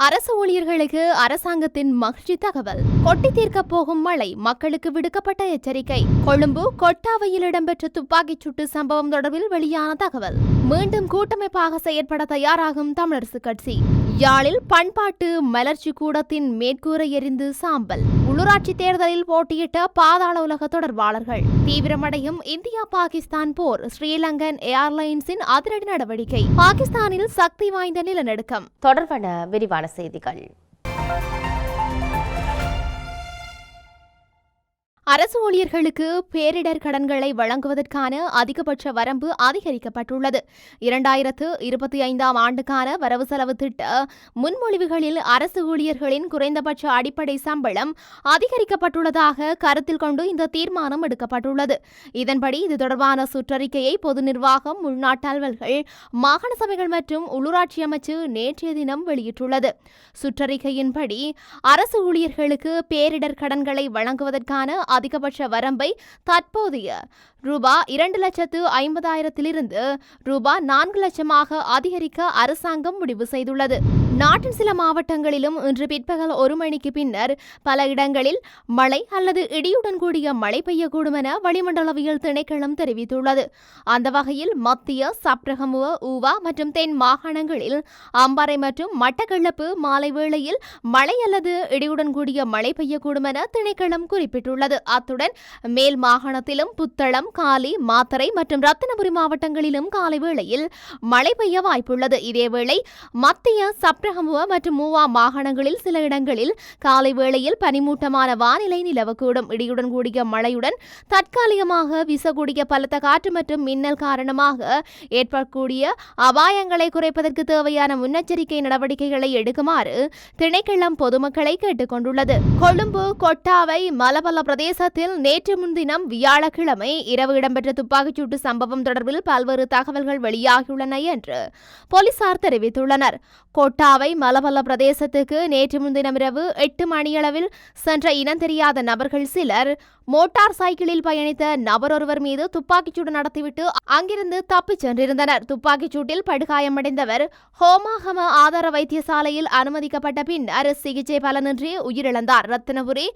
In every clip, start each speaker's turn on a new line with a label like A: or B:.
A: அரசு ஊழியர்களுக்கு அரசாங்கத்தின் மகிழ்ச்சி தகவல். கொட்டி தீர்க்கப் போகும் மழை மக்களுக்கு விடுக்கப்பட்ட எச்சரிக்கை. கொழும்பு கொட்டாவையில் இடம்பெற்ற துப்பாக்கிச் சூட்டு சம்பவம் தொடர்பில் வெளியான தகவல். மீண்டும் கூட்டமைப்பாக செயற்பட தயாராகும் தமிழரசு கட்சி. யாழில் பண்பாட்டு மலர்ச்சி கூடத்தின் மேற்கூரை எரிந்து சாம்பல். உள்ளூராட்சி தேர்தலில் போட்டியிட்ட பாதாள உலக தொடர்பாளர்கள். தீவிரமடையும் இந்தியா பாகிஸ்தான் போர். ஸ்ரீலங்கன் ஏர்லைன்ஸின் அதிரடி நடவடிக்கை. பாகிஸ்தானில் சக்தி வாய்ந்த நிலநடுக்கம்.
B: தொடர்பான விரிவான செய்திகள்.
A: அரசு ஊழியர்களுக்கு பேரிடர் கடன்களை வழங்குவதற்கான அதிகபட்ச வரம்பு அதிகரிக்கப்பட்டுள்ளது. இரண்டாயிரத்து இருபத்தி ஐந்தாம் ஆண்டுக்கான வரவு செலவு திட்ட முன்மொழிவுகளில் அரசு ஊழியர்களின் குறைந்தபட்ச அடிப்படை சம்பளம் அதிகரிக்கப்பட்டுள்ளதாக கருத்தில் கொண்டு இந்த தீர்மானம் எடுக்கப்பட்டுள்ளது. இதன்படி இது தொடர்பான சுற்றறிக்கையை பொது நிர்வாகம் உள்நாட்டு அலுவல்கள் மாகாண சபைகள் மற்றும் உள்ளூராட்சி அமைச்சு நேற்றைய தினம் வெளியிட்டுள்ளது. சுற்றறிக்கையின்படி அரசு ஊழியர்களுக்கு பேரிடர் கடன்களை வழங்குவதற்கான அதிகபட்ச வரம்பை தற்போதைய ரூபா இரண்டு லட்சத்து ஐம்பதாயிரத்திலிருந்து ரூபா நான்கு லட்சமாக அதிகரிக்க அரசாங்கம் முடிவு செய்துள்ளது. நாட்டின் சில மாவட்டங்களிலும் இன்று பிற்பகல் ஒரு மணிக்கு பின்னர் பல இடங்களில் மழை அல்லது இடியுடன் கூடிய மழை பெய்யக்கூடும் என வளிமண்டலவியல் திணைக்களம் தெரிவித்துள்ளது. அந்த வகையில் மத்திய சப்ரகமுவ ஊவா மற்றும் தென் மாகாணங்களில் அம்பாறை மற்றும் மட்டக்களப்பு மாலை வேளையில் மழை அல்லது இடியுடன் கூடிய மழை பெய்யக்கூடும் என திணைக்களம் குறிப்பிட்டுள்ளது. அத்துடன் மேல் மாகாணத்திலும் புத்தளம் காலி மாத்தறை மற்றும் ரத்தினபுரி மாவட்டங்களிலும் காலை வேளையில் மழை பெய்ய வாய்ப்புள்ளது. இதேவேளை மத்திய சப்ரஹமுவ மற்றும் மூவா மாகாணங்களில் சில இடங்களில் காலை வேளையில் பனிமூட்டமான வானிலை நிலவக்கூடும். இடியுடன் கூடிய மழையுடன் தற்காலிகமாக வீசக்கூடிய பலத்த காற்று மற்றும் மின்னல் காரணமாக ஏற்படக்கூடிய அபாயங்களை குறைப்பதற்கு தேவையான முன்னெச்சரிக்கை நடவடிக்கைகளை எடுக்குமாறு திணைக்களம் பொதுமக்களை கேட்டுக்கொண்டுள்ளது. கொழும்பு கொட்டாவை மலபல பிரதேச பிரதேசத்தில் நேற்று முன்தினம் வியாழக்கிழமை இரவு இடம்பெற்ற துப்பாக்கிச்சூட்டு சம்பவம் தொடர்பில் பல்வேறு தகவல்கள் வெளியாகியுள்ளன என்று போலீசார் தெரிவித்துள்ளனர். கொட்டாவை மலபல பிரதேசத்துக்கு நேற்று முன்தினம் இரவு எட்டு மணியளவில் சென்ற இனம் தெரியாத நபர்கள் சிலர் மோட்டார் சைக்கிளில் பயணித்த நபர் ஒருவர் மீது துப்பாக்கிச்சூடு நடத்திவிட்டு அங்கிருந்து தப்பிச் சென்றிருந்தனர். துப்பாக்கிச்சூட்டில் படுகாயமடைந்தவர் ஹோமாகம ஆதார வைத்தியசாலையில் அனுமதிக்கப்பட்ட பின்னர் சிகிச்சை பலனின்றி உயிரிழந்தார். ரத்தினபுரி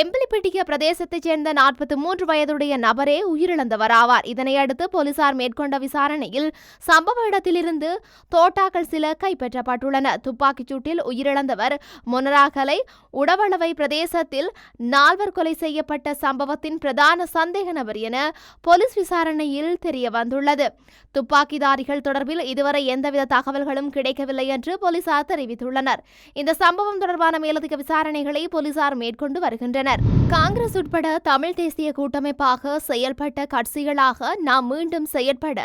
A: எம்பிலிப்பிட்டிய பிரதேசத்தைச் சேர்ந்த நாற்பத்தி மூன்று வயதுடைய நபரே உயிரிழந்தவராவார். இதனையடுத்து போலீசார் மேற்கொண்ட விசாரணையில் சம்பவ இடத்திலிருந்து தோட்டாக்கள் சில கைப்பற்றப்பட்டுள்ளன. துப்பாக்கிச் சூட்டில் உயிரிழந்தவர் மொனராகலை உடவளவை பிரதேசத்தில் நால்வர் கொலை செய்யப்பட்ட சம்பவத்தின் பிரதான சந்தேக நபர் என போலீஸ் விசாரணையில் தெரிய வந்துள்ளது துப்பாக்கிதாரிகள் தொடர்பில் இதுவரை எந்தவித தகவல்களும் கிடைக்கவில்லை என்று போலீசார் தெரிவித்துள்ளனர். இந்த சம்பவம் தொடர்பான மேலதிக விசாரணைகளை போலீசார் மேற்கொண்டு வருகின்றனர். காங்கிரஸ் உட்பட தமிழ் தேசிய கூட்டமைப்பாக செயல்பட்ட கட்சிகளாக நாம் மீண்டும் செயற்பட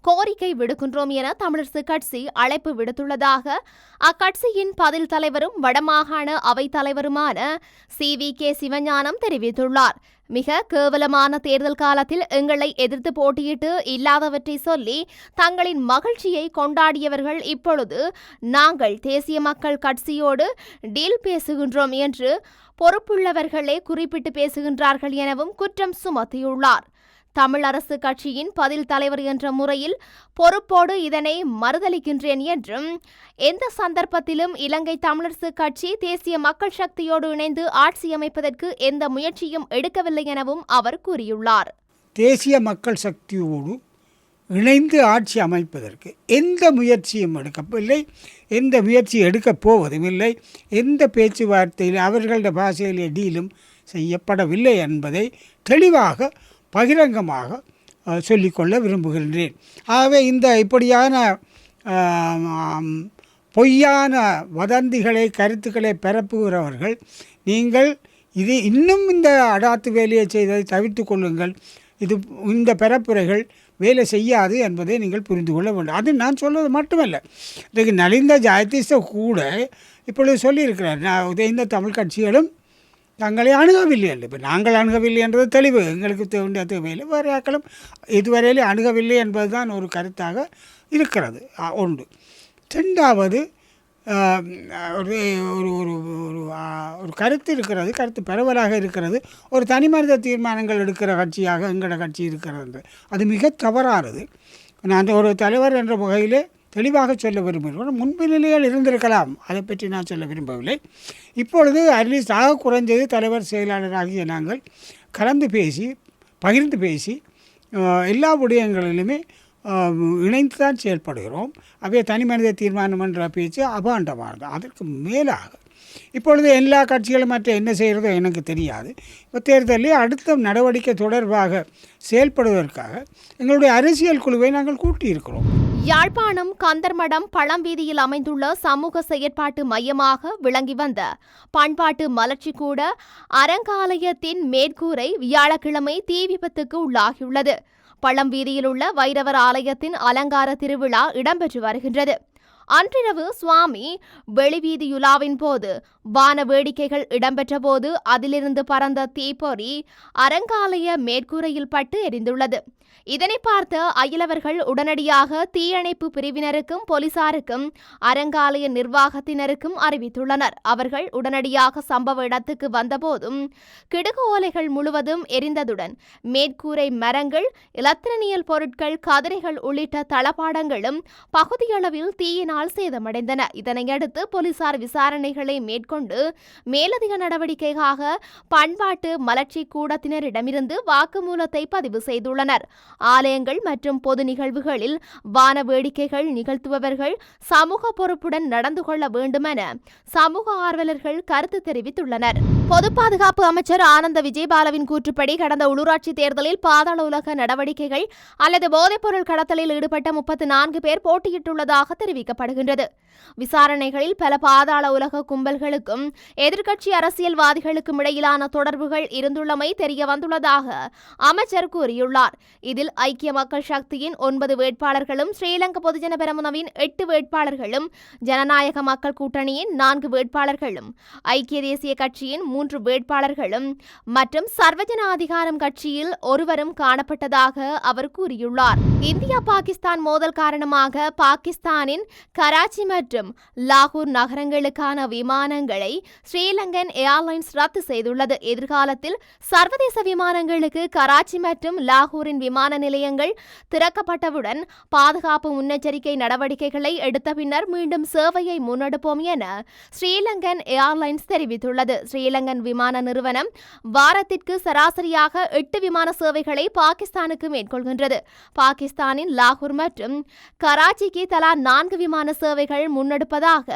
A: கோரிக்கை விடுக்கின்றோம் என தமிழரசு கட்சி அழைப்பு விடுத்துள்ளதாக அக்கட்சியின் பதில் தலைவரும் வடமாகாண அவைத் தலைவருமான சி. வி. கே. சிவஞானம் தெரிவித்துள்ளார். மிக கேவலமான தேர்தல் காலத்தில் எங்களை எதிர்த்து போட்டியிட்டு இல்லாதவற்றை சொல்லி தங்களின் மகிழ்ச்சியை கொண்டாடியவர்கள் இப்பொழுது நாங்கள் தேசிய மக்கள் கட்சியோடு டீல் பேசுகின்றோம் என்று பொறுப்புள்ளவர்களே குறிப்பிட்டு பேசுகின்றார்கள் எனவும் குற்றம் சுமத்தியுள்ளார். தமிழ் அரசு கட்சியின் பதில் தலைவர் என்ற முறையில் பொறுப்போடு இதனை மறுதளிக்கின்றேன் என்றும் எந்த சந்தர்ப்பத்திலும் இலங்கை தமிழரசு கட்சி தேசிய மக்கள் சக்தியோடு இணைந்து ஆட்சி அமைப்பதற்கு எந்த முயற்சியும் எடுக்கவில்லை எனவும் அவர் கூறியுள்ளார்.
C: தேசிய மக்கள் சக்தியோடு இணைந்து ஆட்சி அமைப்பதற்கு எந்த முயற்சியும் எடுக்கவில்லை எந்த முயற்சி எடுக்கப் போவதும் இல்லை எந்த பேச்சுவார்த்தையில் அவர்களது பாஷையிலே டீலும் செய்யப்படவில்லை என்பதை தெளிவாக பகிரங்கமாக சொல்லிக்கொள்ள விரும்புகின்றேன். ஆகவே இந்த இப்படியான பொய்யான வதந்திகளை கருத்துக்களை பரப்புகிறவர்கள் நீங்கள் இது இன்னும் இந்த அடாத்து வேலையை செய்ததை தவிர்த்து கொள்ளுங்கள். இது இந்த பரப்புரைகள் வேலை செய்யாது என்பதை நீங்கள் புரிந்து கொள்ள வேண்டும். அது நான் சொல்வது மட்டுமல்ல. இன்றைக்கு நலிந்த ஜாயதீச கூட இப்பொழுது சொல்லியிருக்கிறார். நான் இந்த தமிழ் கட்சிகளும் தங்களை அணுகவில்லை என்று இப்போ நாங்கள் அணுகவில்லை என்றது தெளிவு. எங்களுக்கு தேவைய தேவையில்லை. வேறு ஆக்களும் இதுவரையிலே அணுகவில்லை என்பதுதான் ஒரு கருத்தாக இருக்கிறது. ஒன்று ரெண்டாவது ஒரு ஒரு ஒரு ஒரு ஒரு கருத்து இருக்கிறது கருத்து பரவலாக இருக்கிறது. ஒரு தனிமனித தீர்மானங்கள் எடுக்கிற கட்சியாக எங்களோட கட்சி இருக்கிறது. அது மிக தவறானது. நான் ஒரு தலைவர் என்ற வகையிலே தெளிவாக சொல்ல விரும்புகிறேன் முன்பு நிலையில் இருந்திருக்கலாம். அதை பற்றி நான் சொல்ல விரும்பவில்லை. இப்பொழுது அட்லீஸ்ட் ஆக குறைஞ்சது தலைவர் செயலாளராகிய நாங்கள் கலந்து பேசி பகிர்ந்து பேசி எல்லா விடயங்களிலுமே இணைந்து தான் செயல்படுகிறோம். அவை தனி மனித தீர்மானம் என்ற பேச்சு அபாண்டமானது. அதற்கு மேலாக இப்பொழுது எல்லா கட்சிகளும் மற்ற என்ன செய்கிறதோ எனக்கு தெரியாது. இப்போ தேர்தலில் அடுத்த நடவடிக்கை தொடர்பாக செயல்படுவதற்காக எங்களுடைய அரசியல் குழுவை நாங்கள் கூட்டியிருக்கிறோம்.
A: யாழ்ப்பாணம் கந்தர்மடம் பழம்பீதியில் அமைந்துள்ள சமூக செயற்பாட்டு மையமாக விளங்கி வந்த பண்பாட்டு மலர்ச்சி கூட அரங்காலயத்தின் மேற்கூரை வியாழக்கிழமை தீ விபத்துக்கு உள்ளாகியுள்ளது. பழம்பீதியில் உள்ள வைரவர் ஆலயத்தின் அலங்கார திருவிழா இடம்பெற்று வருகின்றது. அன்றிரவு சுவாமி வெளிவீதியுலாவின் போது வான வேடிக்கைகள் இடம்பெற்ற போது அதிலிருந்து பறந்த தீப்பொறி அறங்காலய மேற்கூரையில் பட்டு எரிந்துள்ளது. இதனை பார்த்த அயலவர்கள் உடனடியாக தீயணைப்பு பிரிவினருக்கும் போலீசாருக்கும் அறங்காலய நிர்வாகத்தினருக்கும் அறிவித்துள்ளனர். அவர்கள் உடனடியாக சம்பவ இடத்துக்கு வந்தபோதும் கிடுகு ஓலைகள் முழுவதும் எரிந்ததுடன் மேற்கூரை மரங்கள் இலத்திரனியல் பொருட்கள் கதிரைகள் உள்ளிட்ட தளபாடங்களும் பகுதியளவில் தீயினால் சேதமடைந்தன. இதனையடுத்து போலீசார் விசாரணைகளை மேற்கொண்டு மேலதிக நடவடிக்கைக்காக பண்பாட்டு மலர்ச்சி கூடத்தினரிடமிருந்து வாக்குமூலத்தை பதிவு செய்துள்ளனர். ஆலயங்கள் மற்றும் பொது நிகழ்வுகளில் வான வேடிக்கைகள் நிகழ்த்துபவர்கள் சமூக பொறுப்புடன் நடந்து கொள்ள வேண்டுமென சமூக ஆர்வலர்கள் கருத்து தெரிவித்துள்ளனர். பொது பாதுகாப்பு அமைச்சர் ஆனந்த விஜயபாலவின் கூற்றுப்படி கடந்த உள்ளூராட்சி தேர்தலில் பாதாள உலக நடவடிக்கைகள் அல்லது போதைப்பொருள் கடத்தலில் ஈடுபட்ட முப்பத்தி நான்கு பேர் போட்டியிட்டுள்ளதாக தெரிவிக்கப்படுகின்றது விசாரணைகளில் பல பாதாள உலக கும்பல்களுக்கும் எதிர்க்கட்சி அரசியல்வாதிகளுக்கும் இடையிலான தொடர்புகள் இருந்துள்ளமை தெரிய வந்துள்ளதாக அமைச்சர் கூறியுள்ளார். இதில் ஐக்கிய மக்கள் சக்தியின் ஒன்பது வேட்பாளர்களும் ஸ்ரீலங்கா பொதுஜன பெரமுனவின் எட்டு வேட்பாளர்களும் ஜனநாயக மக்கள் கூட்டணியின் நான்கு வேட்பாளர்களும் ஐக்கிய தேசிய கட்சியின் மூன்று வேட்பாளர்களும் மற்றும் சர்வஜன அதிகாரம் கட்சியில் ஒருவரும் காணப்பட்டதாக அவர் கூறியுள்ளார். இந்தியா பாகிஸ்தான் மோதல் காரணமாக பாகிஸ்தானின் கராச்சி மற்றும் லாகூர் நகரங்களுக்கான விமானங்களை ஸ்ரீலங்கன் ஏர்லைன்ஸ் ரத்து செய்துள்ளது. எதிர்காலத்தில் சர்வதேச விமானங்களுக்கு கராச்சி மற்றும் லாகூரின் விமான நிலையங்கள் திறக்கப்பட்டவுடன் பாதுகாப்பு முன்னெச்சரிக்கை நடவடிக்கைகளை எடுத்த பின்னர் மீண்டும் சேவையை முன்னெடுப்போம் என ஸ்ரீலங்கன் ஏர்லைன்ஸ் தெரிவித்துள்ளது. ஸ்ரீலங்கன் விமான நிறுவனம் வாரத்திற்கு சராசரியாக எட்டு விமான சேவைகளை பாகிஸ்தானுக்கு மேற்கொள்கின்றது. பாகிஸ்தானின் லாகூர் மற்றும் கராச்சிக்கு தலா நான்கு விமான சேவைகள் முன்னெடுப்பதாக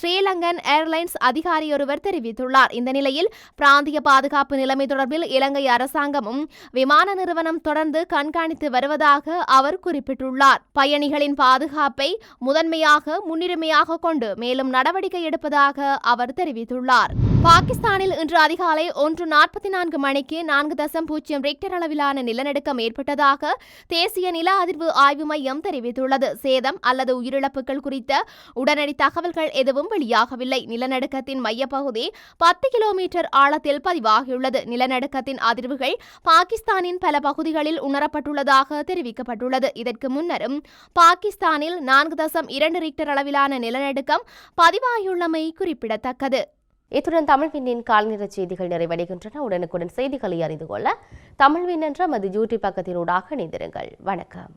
A: ஸ்ரீலங்கன் ஏர்லைன்ஸ் அதிகாரியொருவர் தெரிவித்துள்ளார். இந்த நிலையில் பிராந்திய பாதுகாப்பு நிலைமை தொடர்பில் இலங்கை அரசாங்கமும் விமான நிறுவனம் தொடர்ந்து கண்காணித்து வருவதாக அவர் குறிப்பிட்டுள்ளார். பயணிகளின் பாதுகாப்பை முதன்மையாக முன்னுரிமையாக கொண்டு மேலும் நடவடிக்கை எடுப்பதாக அவர் தெரிவித்துள்ளார். பாகிஸ்தானில் இன்று அதிகாலை ஒன்று நாற்பத்தி நான்கு மணிக்கு நான்கு தசம் பூஜ்ஜியம் ரிக்டர் அளவிலான நிலநடுக்கம் ஏற்பட்டதாக தேசிய நில அதிர்வு ஆய்வு மையம் தெரிவித்துள்ளது. சேதம் அல்லது உயிரிழப்புகள் குறித்த உடனடி தகவல்கள் எதுவும் வெளியாகவில்லை. நிலநடுக்கத்தின் மையப்பகுதி பத்து கிலோமீட்டர் ஆழத்தில் பதிவாகியுள்ளது. நிலநடுக்கத்தின் அதிர்வுகள் பாகிஸ்தானின் பல பகுதிகளில் உணரப்பட்டுள்ளதாக தெரிவிக்கப்பட்டுள்ளது. இதற்கு முன்னரும் பாகிஸ்தானில் நான்கு தசம் இரண்டு ரிக்டர் அளவிலான நிலநடுக்கம் பதிவாகியுள்ளமை குறிப்பிடத்தக்கது.
B: இத்துடன் தமிழ்வினின் கால்நிற செய்திகள் நிறைவடைகின்றன. உடனுக்குடன் செய்திகளை அறிந்து கொள்ள தமிழ்வின் என்ற மது யூடியூப் பக்கத்தினூடாக இணைந்திருங்கள். வணக்கம்.